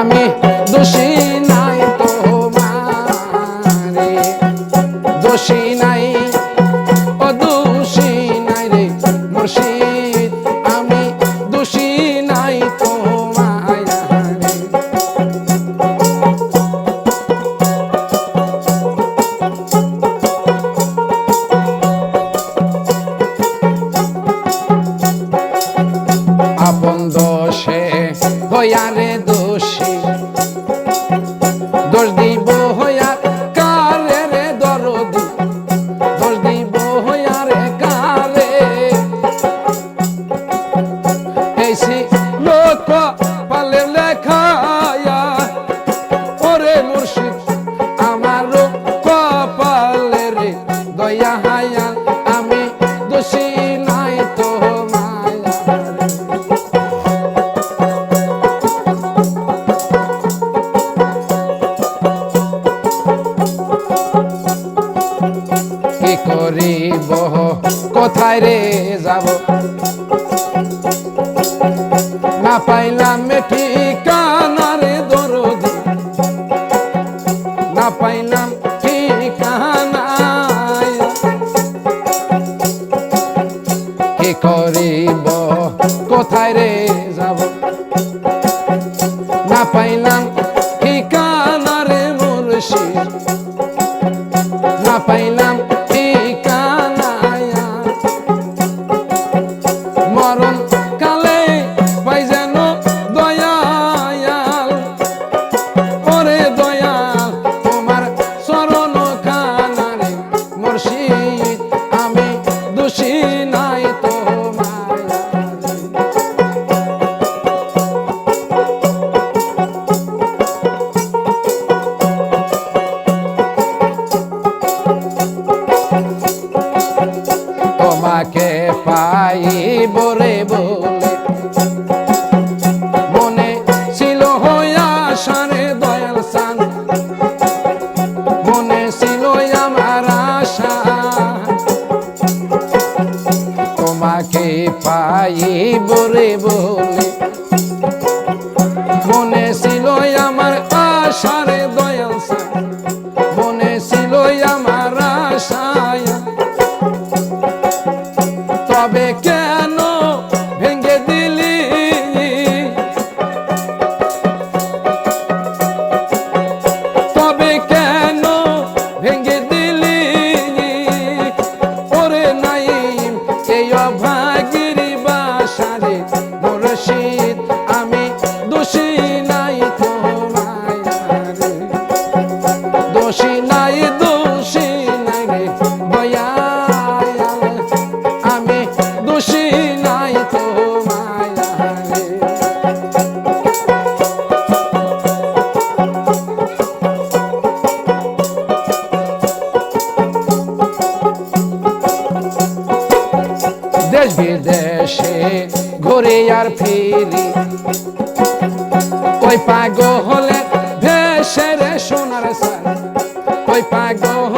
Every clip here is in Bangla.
আমি কোথায় রে যাব? না পাইলাম ঠিকানার দরদ। না পাইলাম কি করিব? কোথায় রে যাব? না পাইলাম ঠিকানার মুর্শিদ। তোমাকে পাই বরে বউ। দেশে ঘুরে আর ফিরি। ওই পাগ হলে ভেসে রে সোনার সার। ওই পাগ হলে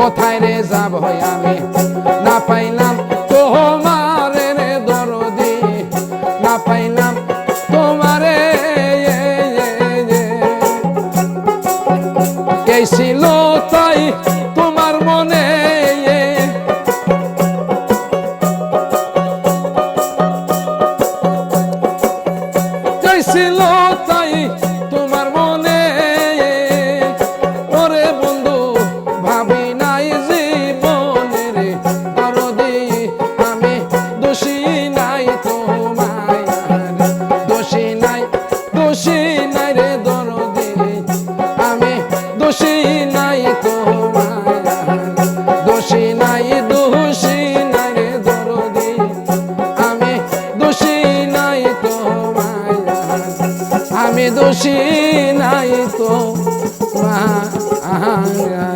কোথায় রে যাব আমি দোষী নাই তো রে